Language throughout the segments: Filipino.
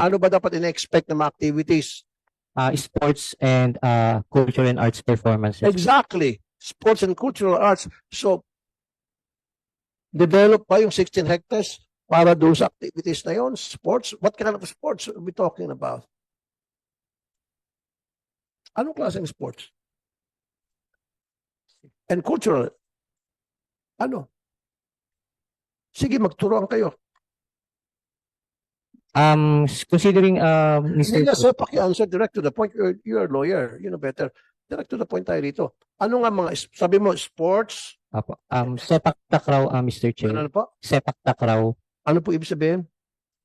Ano ba dapat in-expect na mga activities? uh, sports and uh, culture and arts performances. Exactly. Sports and cultural arts. So, develop pa yung 16 hectares para doon sa activities na yon. Sports? What kind of sports are we talking about? Anong klaseng sports? And cultural? Ano? Sige, magturuan kayo. Um, considering uh, Mr. Chair- sir, paki-answer direct to the point. You're, you're a lawyer. You know better. Direct to the point tayo dito. Ano nga mga, sabi mo, sports? Apo. Um, sepak takraw, uh, Mr. Chair. Ano po? Sepak takraw. Ano po ibig sabihin?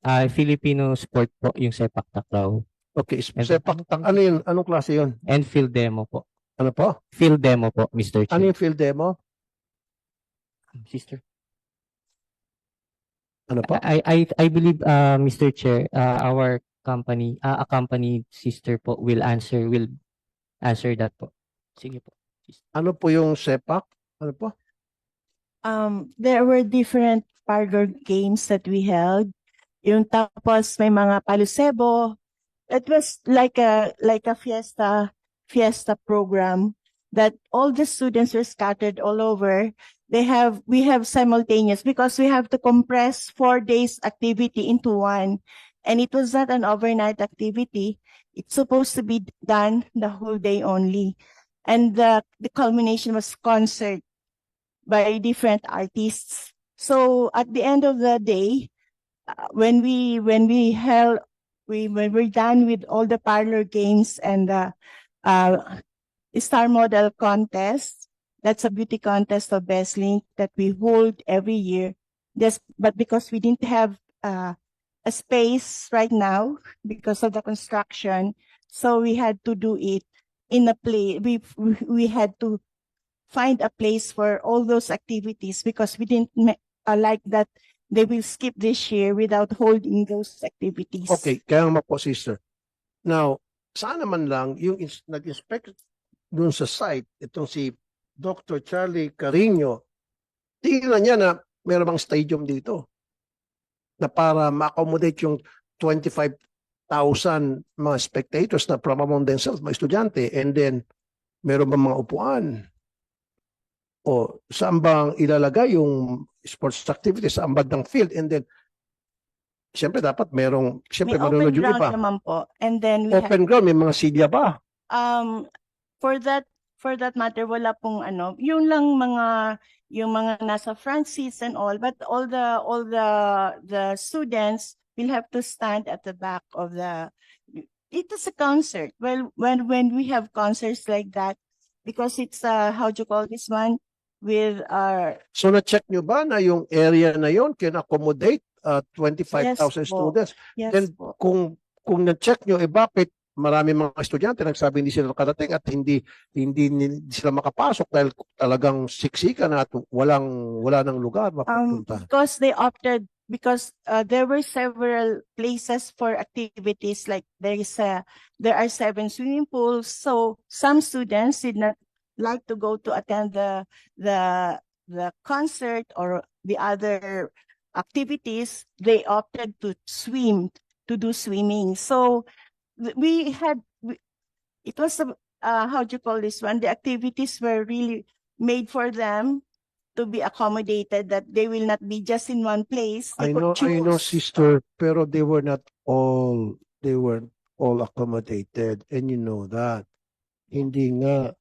Uh, Filipino sport po yung sepak takraw. Okay, And- sepak, ano yun? Anong klase yun? And field demo po. Ano po? Field demo po, Mr. Chair. Ano yung field demo? Sister. Ano po? I I I believe uh Mr. Chair, uh, our company, uh, a company sister po will answer will answer that po. Sige po. Ano po yung sepak? Ano po? um, there were different parlor games that we held. Yung tapos may mga palusebo. It was like a like a fiesta fiesta program that all the students were scattered all over. They have we have simultaneous because we have to compress four days activity into one. And it was not an overnight activity. It's supposed to be done the whole day only. And the the culmination was concert by different artists. So at the end of the day, uh, when we when we held we when we're done with all the parlor games and the uh, star model contest, that's a beauty contest of Best Link that we hold every year. This, but because we didn't have uh, a space right now because of the construction, so we had to do it in a place. We we had to find a place for all those activities because we didn't uh, like that they will skip this year without holding those activities. Okay, kaya nga po, sister. Now, sana man lang yung ins- nag-inspect dun sa site, itong si Dr. Charlie Carino, tingnan niya na meron bang stadium dito na para ma-accommodate yung 25,000 mga spectators na from among themselves, mga estudyante, and then meron bang mga upuan? O saan bang ilalagay yung sports activities sa ambag ng field? And then, siyempre dapat merong, May siyempre open manunod yung ground iba. naman po. And then we Open ground, may mga silya ba? um, for that, for that matter, wala pong ano, yung lang mga, yung mga nasa front seats and all, but all the, all the, the students will have to stand at the back of the, it is a concert. Well, when, when we have concerts like that, because it's, uh, how do you call this one? With our So na-check nyo ba na yung area na yon can accommodate uh, 25,000 Yes po. students? Yes Then, po. Kung kung na-check nyo, eh bakit marami mga estudyante nagsabi hindi sila nakarating at hindi hindi, hindi sila makapasok dahil talagang siksikan at walang wala nang lugar Um, mapupunta. because they opted, because uh, there were several places for activities, like there is a, there are seven swimming pools. So some students did not like to go to attend the, the, the concert or the other activities. They opted to swim, to do swimming. So we had, it was, a- uh, how do you call this one? The activities were really made for them to be accommodated that they will not be just in one place. I They could know, I know, sister, pero they were not all, they were all accommodated and you know that. Hindi nga,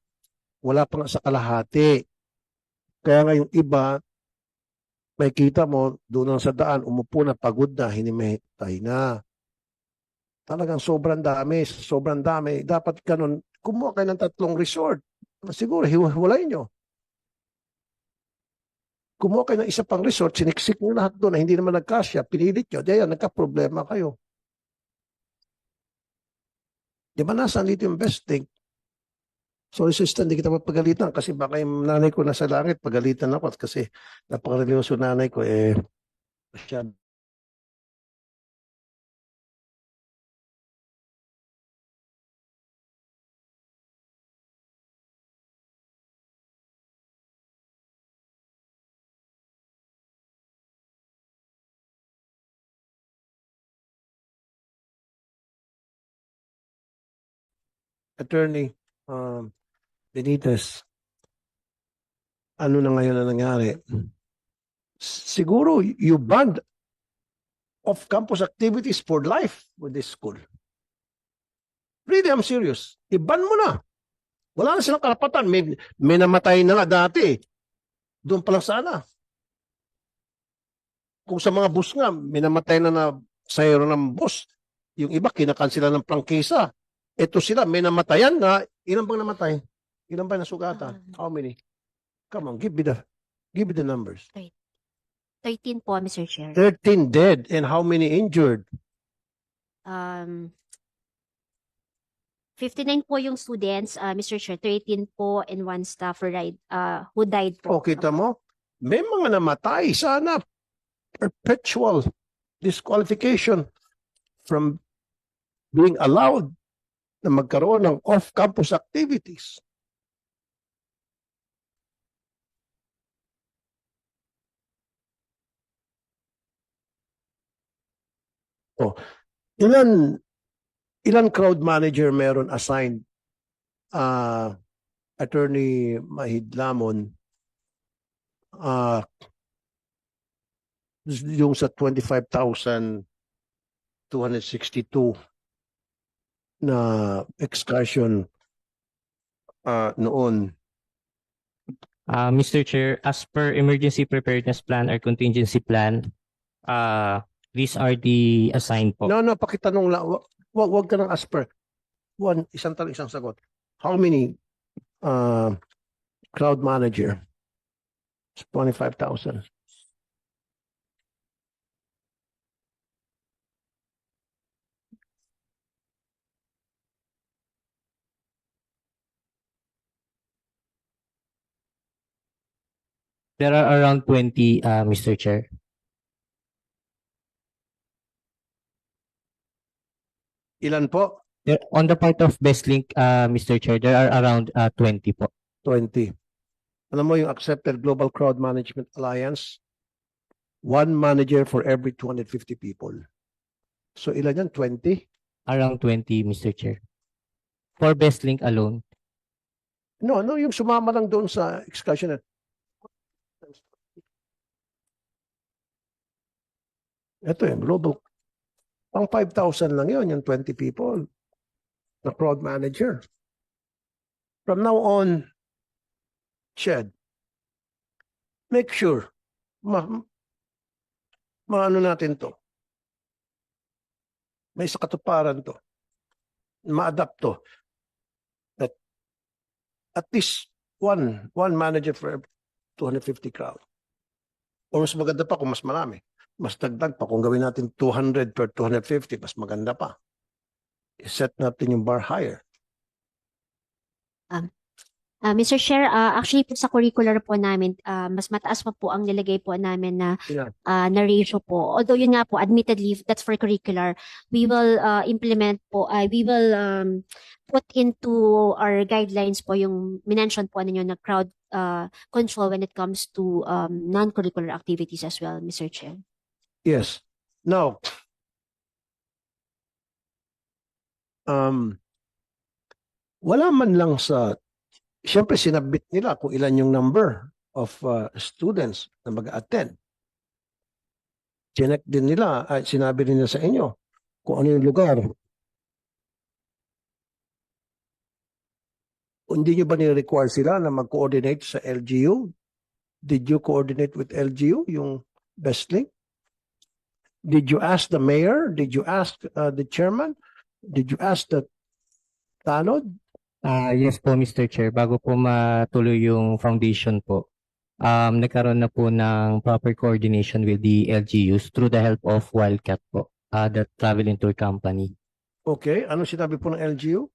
wala pa nga sa kalahati. Kaya nga yung iba, may kita mo, doon sa daan, umupo na, pagod na, hinimehitay na. Talagang sobrang dami, sobrang dami. Dapat ganun, kumuha kayo ng tatlong resort. Siguro, hiwalay nyo. Kumuha kayo ng isa pang resort, siniksik nyo lahat doon na hindi naman nagkasya, pinilit nyo, diyan, nagka-problema kayo. Di ba nasaan dito yung thing? Sorry sister, hindi kita mapagalitan kasi baka yung nanay ko nasa langit, pagalitan ako kasi napaka-religyoso nanay ko eh, siya Attorney um, Benitez, ano na ngayon na nangyari? Siguro you banned off-campus activities for life with this school. Really, I'm serious. I-ban mo na. Wala na silang karapatan. May, may namatay na nga dati. Doon pa lang sana. Kung sa mga bus nga, may namatay na na sayro ng bus. Yung iba, kinakansila ng prangkisa. Ito sila, may namatayan nga. Ilan bang namatay? Ilan ba nasugatan? How many? Come on, give me the, give me the numbers. 13 po, Mr. Chair. 13 dead and how many injured? Um, 59 po yung students, uh, Mr. Chair. 13 po and one staff who died, uh, who died O, po. kita mo? May mga namatay. Sana perpetual disqualification from being allowed na magkaroon ng off-campus activities. Oh, ilan ilan crowd manager meron assigned uh, attorney Mahidlamon uh, yung sa 25,262 na excursion uh, noon. Uh, Mr. Chair, as per emergency preparedness plan or contingency plan, uh, these are the assigned po. No, no, pakitanong lang. Wa- Wag, wag ka ng as per. One, isang tanong, isang sagot. How many uh, crowd manager? 25,000. There are around 20, uh, Mr. Chair. Ilan po? There, on the part of BestLink, uh, Mr. Chair, there are around uh, 20 po. 20. Alam mo yung accepted Global Crowd Management Alliance? One manager for every 250 people. So ilan yan? 20? Around 20, Mr. Chair. For BestLink alone. No, no, yung sumama lang doon sa excursion. na- Ito yung global. Pang 5,000 lang yun, yung 20 people. Na crowd manager. From now on, Shed, make sure, ma, maano natin to. May sa katuparan to. Ma-adapt to. That at least one one manager for every 250 crowd. O mas maganda pa kung mas marami. Mas dagdag pa kung gawin natin 200 per 250, mas maganda pa. I-set natin yung bar higher. Uh, Mr. Chair, uh, actually po sa curricular po namin, uh, mas mataas pa po ang nilagay po namin na, Ilan? uh, na ratio po. Although yun nga po, admittedly, that's for curricular. We will uh, implement po, uh, we will um, put into our guidelines po yung minention po ninyo na crowd uh, control when it comes to um, non-curricular activities as well, Mr. Chair. Yes. Now, um, wala man lang sa, siyempre sinabit nila kung ilan yung number of uh, students na mag-attend. Chinek din nila, ay, sinabi rin nila sa inyo kung ano yung lugar. Hindi nyo ba ni-require sila na mag-coordinate sa LGU? Did you coordinate with LGU, yung best link? Did you ask the mayor? Did you ask uh, the chairman? Did you ask the tanod? Ah, yes po, Mr. Chair. Bago po matuloy yung foundation po, um, nagkaroon na po ng proper coordination with the LGUs through the help of Wildcat po, uh, the travel and tour company. Okay, ano sinabi po ng LGU?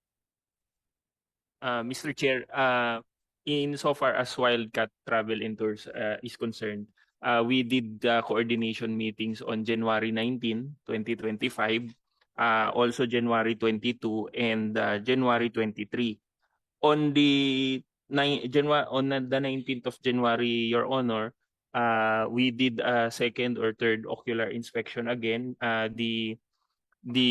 Uh, Mr. Chair, uh, in so far as Wildcat Travel and Tours uh, is concerned, uh, we did uh, coordination meetings on January 19, 2025, uh, also January 22 and uh, January 23. On the January on the 19th of January, Your Honor, uh, we did a second or third ocular inspection again. Uh, the the